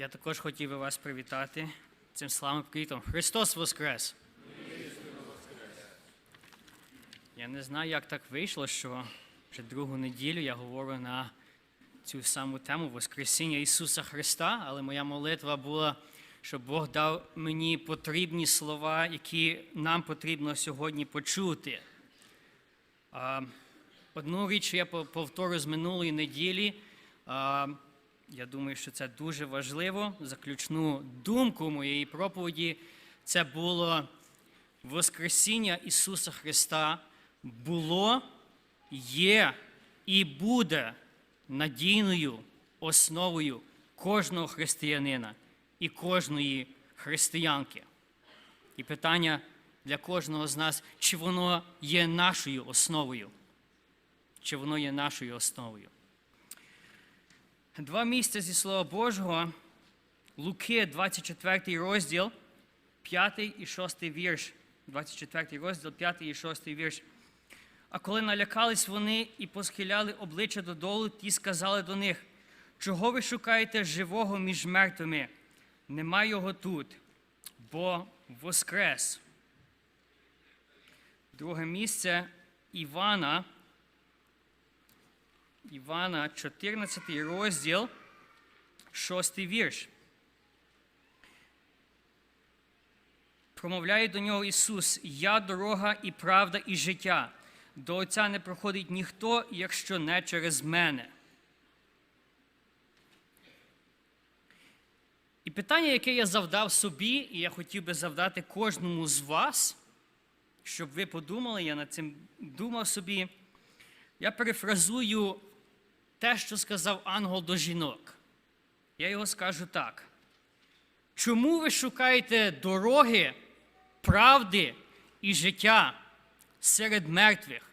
Я також хотів би вас привітати цим славним привітом. Христос Воскрес! Я не знаю, як так вийшло, що вже другу неділю я говорю на цю саму тему Воскресіння Ісуса Христа, але моя молитва була, щоб Бог дав мені потрібні слова, які нам потрібно сьогодні почути. Одну річ я пов- повторю з минулої неділі. Я думаю, що це дуже важливо. Заключну думку моєї проповіді це було Воскресіння Ісуса Христа було, є і буде надійною основою кожного християнина і кожної християнки. І питання для кожного з нас, чи воно є нашою основою? Чи воно є нашою основою? Два місця зі Слова Божого, Луки, 24 розділ, 5 і 6 вірш. 24 розділ, 5 і 6 вірш. А коли налякались вони і посхиляли обличчя додолу, ті сказали до них: чого ви шукаєте живого між мертвими? Нема його тут, бо воскрес. Друге місце Івана. Івана, 14 розділ, 6 вірш. Промовляє до нього Ісус: Я дорога і правда, і життя. До Отця не проходить ніхто, якщо не через мене. І питання, яке я завдав собі, і я хотів би завдати кожному з вас, щоб ви подумали, я над цим думав собі. Я перефразую те, що сказав ангел до жінок. Я його скажу так. Чому ви шукаєте дороги, правди і життя серед мертвих?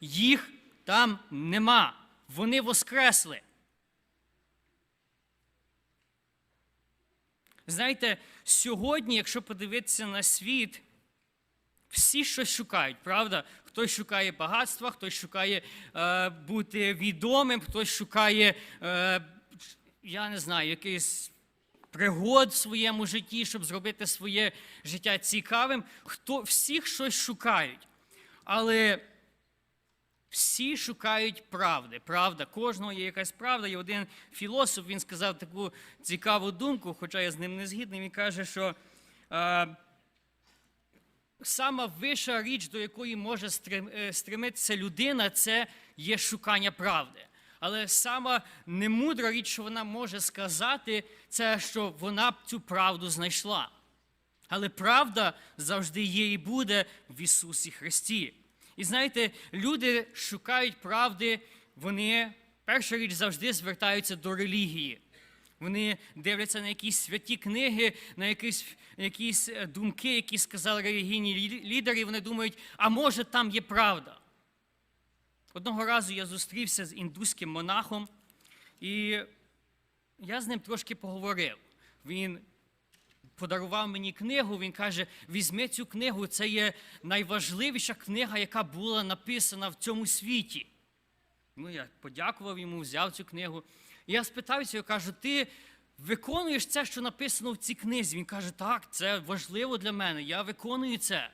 Їх там нема. Вони воскресли. Знаєте, сьогодні, якщо подивитися на світ, всі щось шукають, правда? Хтось шукає багатства, хтось шукає е, бути відомим, хтось шукає, е, я не знаю, якийсь пригод в своєму житті, щоб зробити своє життя цікавим. Хто, всіх щось шукають. Але всі шукають правди. Правда, кожного є якась правда. І один філософ він сказав таку цікаву думку, хоча я з ним не згідний. Він каже, що. Е, Сама вища річ, до якої може е, стремитися людина, це є шукання правди. Але сама немудра річ, що вона може сказати, це що вона б цю правду знайшла. Але правда завжди є і буде в Ісусі Христі. І знаєте, люди шукають правди, вони, перша річ, завжди звертаються до релігії. Вони дивляться на якісь святі книги, на якісь, якісь е, думки, які сказали релігійні лідери, і вони думають, а може там є правда. Одного разу я зустрівся з індуським монахом, і я з ним трошки поговорив. Він подарував мені книгу, він каже: візьми цю книгу, це є найважливіша книга, яка була написана в цьому світі. Ну, я подякував йому, взяв цю книгу. І я спитався його, кажу, ти виконуєш це, що написано в цій книзі? Він каже, так, це важливо для мене, я виконую це.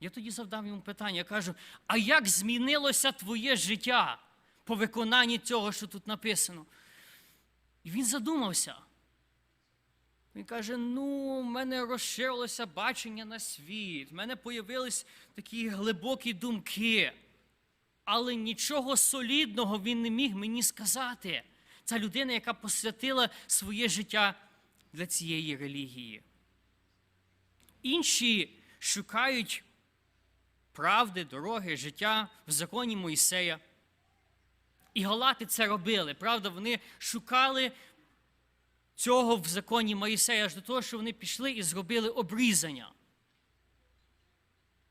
Я тоді завдав йому питання, я кажу, а як змінилося твоє життя по виконанні цього, що тут написано? І він задумався. Він каже: ну, в мене розширилося бачення на світ, в мене появились такі глибокі думки. Але нічого солідного він не міг мені сказати. Ця людина, яка посвятила своє життя для цієї релігії. Інші шукають правди, дороги, життя в законі Мойсея. І галати це робили. Правда, вони шукали цього в законі Моїсея аж до того, що вони пішли і зробили обрізання.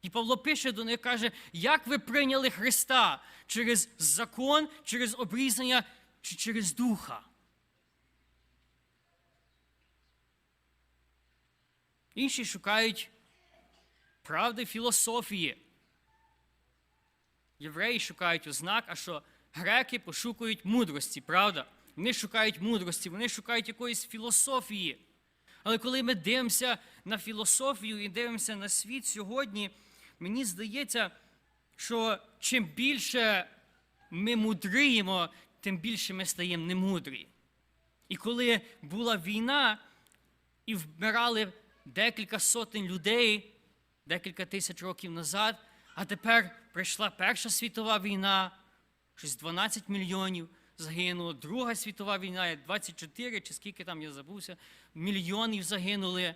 І Павло пише до них, каже, як ви прийняли Христа через закон, через обрізання чи через духа. Інші шукають правди філософії. Євреї шукають ознак, а що греки пошукують мудрості, правда? вони шукають мудрості, вони шукають якоїсь філософії. Але коли ми дивимося на філософію і дивимося на світ сьогодні, мені здається, що чим більше ми мудріємо, тим більше ми стаємо немудрі. І коли була війна і вмирали декілька сотень людей, декілька тисяч років назад, а тепер прийшла Перша світова війна, щось 12 мільйонів загинуло, Друга світова війна, 24 чи скільки там я забувся, мільйонів загинули.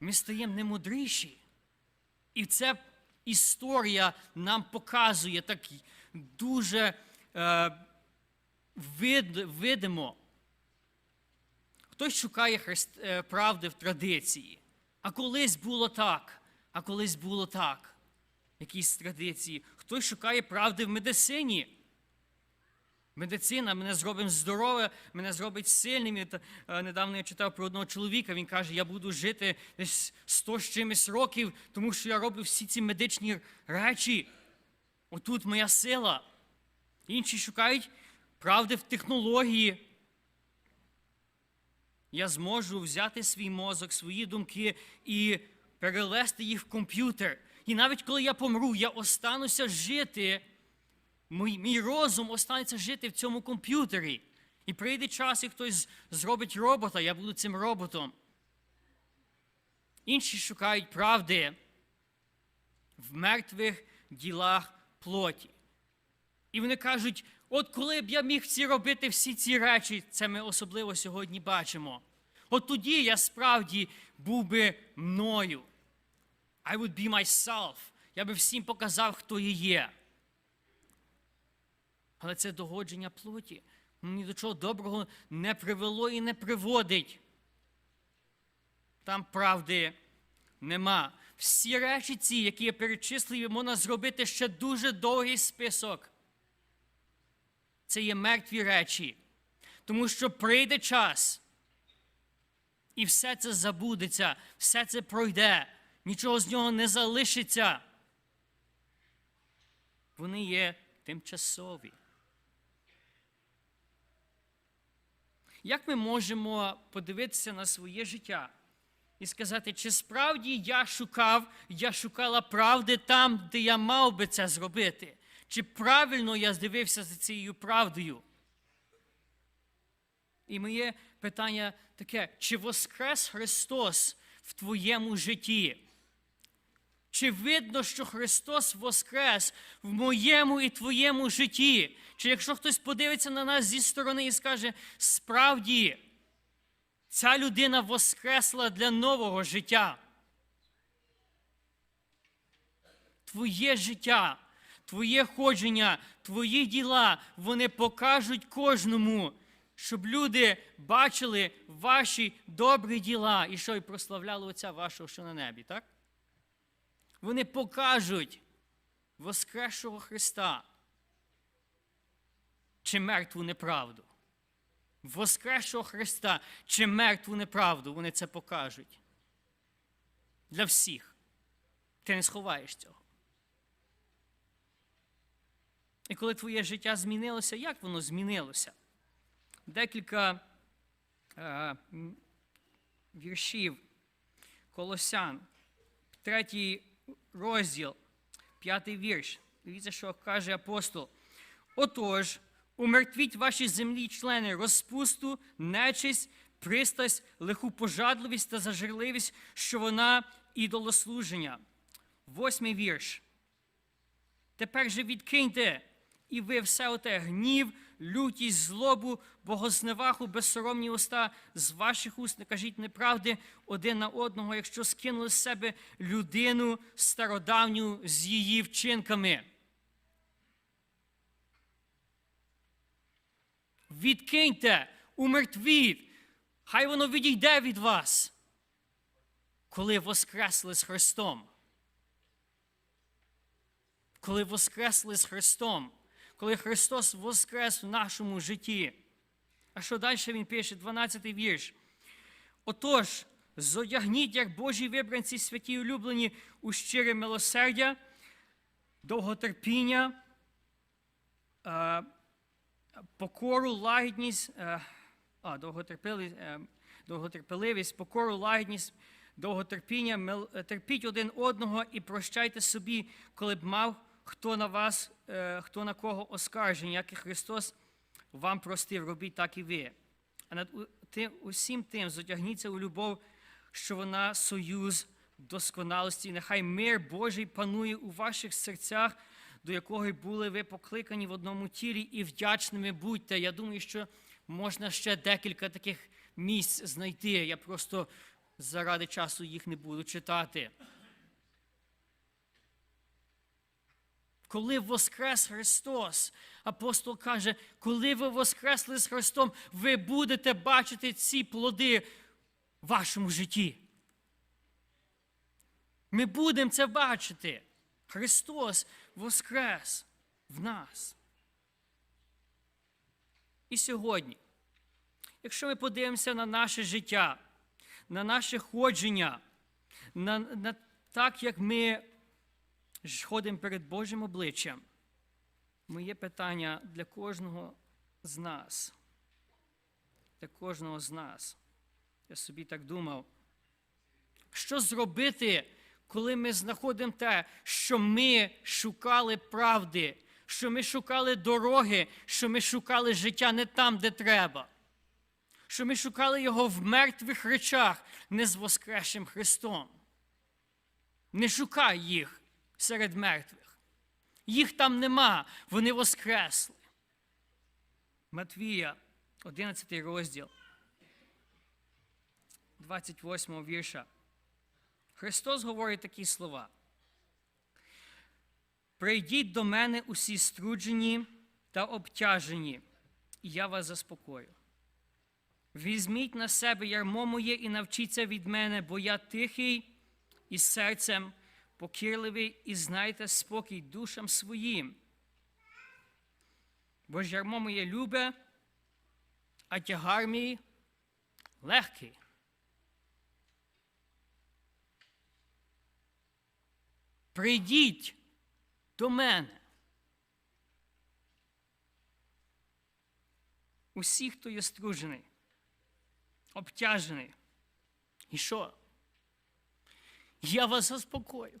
Ми стаємо немудріші. І ця історія нам показує так дуже е, вид, видимо. Хтось шукає хрест, е, правди в традиції. А колись було так, а колись було так. Якісь традиції. Хтось шукає правди в медицині. Медицина мене зробить здоровим, мене зробить сильним. Та- е, Недавно я читав про одного чоловіка. Він каже: я буду жити десь 100 з чимось років, тому що я роблю всі ці медичні речі. Отут моя сила. Інші шукають правди в технології. Я зможу взяти свій мозок, свої думки і перевести їх в комп'ютер. І навіть коли я помру, я остануся жити, мій, мій розум останеться жити в цьому комп'ютері. І прийде час, і хтось зробить робота, я буду цим роботом. Інші шукають правди в мертвих ділах плоті. І вони кажуть: от коли б я міг ці робити всі ці речі, це ми особливо сьогодні бачимо. От тоді я справді був би мною. I would be myself. Я би всім показав, хто я є. Але це догодження плоті. Ні до чого доброго не привело і не приводить. Там правди нема. Всі речі ці, які я перечислив, можна зробити ще дуже довгий список. Це є мертві речі. Тому що прийде час, і все це забудеться, все це пройде, нічого з нього не залишиться. Вони є тимчасові. Як ми можемо подивитися на своє життя і сказати, чи справді я шукав, я шукала правди там, де я мав би це зробити? Чи правильно я здивився за цією правдою? І моє питання таке: чи воскрес Христос в твоєму житті? Чи видно, що Христос воскрес в моєму і твоєму житті? Чи якщо хтось подивиться на нас зі сторони і скаже, справді, ця людина воскресла для нового життя? Твоє життя, твоє ходження, твої діла, вони покажуть кожному, щоб люди бачили ваші добрі діла і що й прославляли Отця вашого, що на небі, так? Вони покажуть Воскресшого Христа чи мертву неправду. Воскресшого Христа чи мертву неправду вони це покажуть. Для всіх. Ти не сховаєш цього. І коли твоє життя змінилося, як воно змінилося? Декілька е, віршів Колосян, третій розділ, п'ятий вірш. Дивіться, що каже апостол. Отож, умертвіть ваші землі члени розпусту, нечисть, пристасть, лиху пожадливість та зажерливість, що вона ідолослуження. Восьмий вірш. Тепер же відкиньте і ви все оте гнів, лютість, злобу, богозневаху, безсоромні уста з ваших уст не кажіть неправди один на одного, якщо скинули з себе людину стародавню з її вчинками. Відкиньте, умертвіть, хай воно відійде від вас, коли воскресли з Христом коли воскресли з Христом, коли Христос воскрес в нашому житті. А що далі він пише, 12-й вірш. Отож, зодягніть, як Божі вибранці, святі улюблені, у щире милосердя, довготерпіння, а, покору, лагідність, е, а, довготерпеливість, е, довготерпеливість, покору, лагідність, довготерпіння, е, терпіть один одного і прощайте собі, коли б мав хто на вас, хто на кого оскарження, як і Христос вам простив, робіть так і ви. А над тим, усім тим зодягніться у любов, що вона союз досконалості. Нехай мир Божий панує у ваших серцях, до якого були ви покликані в одному тілі, і вдячними будьте. Я думаю, що можна ще декілька таких місць знайти. Я просто заради часу їх не буду читати. Коли воскрес Христос, апостол каже, коли ви воскресли з Христом, ви будете бачити ці плоди в вашому житті. Ми будемо це бачити. Христос воскрес в нас. І сьогодні, якщо ми подивимося на наше життя, на наше ходження, на, на так, як ми ходимо перед Божим обличчям, моє питання для кожного з нас. Для кожного з нас. Я собі так думав. Що зробити, коли ми знаходимо те, що ми шукали правди, що ми шукали дороги, що ми шукали життя не там, де треба, що ми шукали його в мертвих речах, не з Воскресшим Христом. Не шукай їх серед мертвих. Їх там нема, вони воскресли. Матвія, 11 розділ, 28 вірша. Христос говорить такі слова. Прийдіть до мене усі струджені та обтяжені, і я вас заспокою. Візьміть на себе ярмо моє і навчіться від мене, бо я тихий і серцем покірливий, і знайте спокій душам своїм. Бо ж ярмо моє любе, а тягар мій легкий. Прийдіть до мене. Усі, хто є стружений, обтяжений. І що? Я вас заспокою.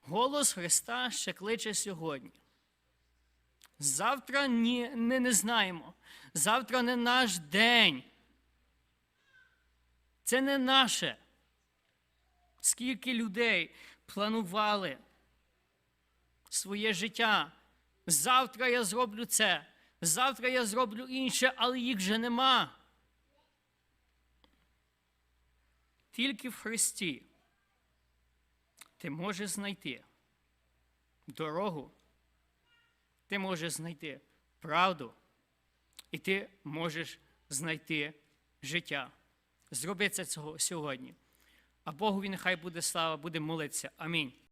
Голос Христа ще кличе сьогодні. Завтра ні, не, не знаємо. Завтра не наш день. Це не наше. Скільки людей планували своє життя. Завтра я зроблю це, завтра я зроблю інше, але їх вже нема. Тільки в Христі ти можеш знайти дорогу, ти можеш знайти правду, і ти можеш знайти життя. Зроби це цього сьогодні. А Богові нехай буде слава, буде молитися. Амінь.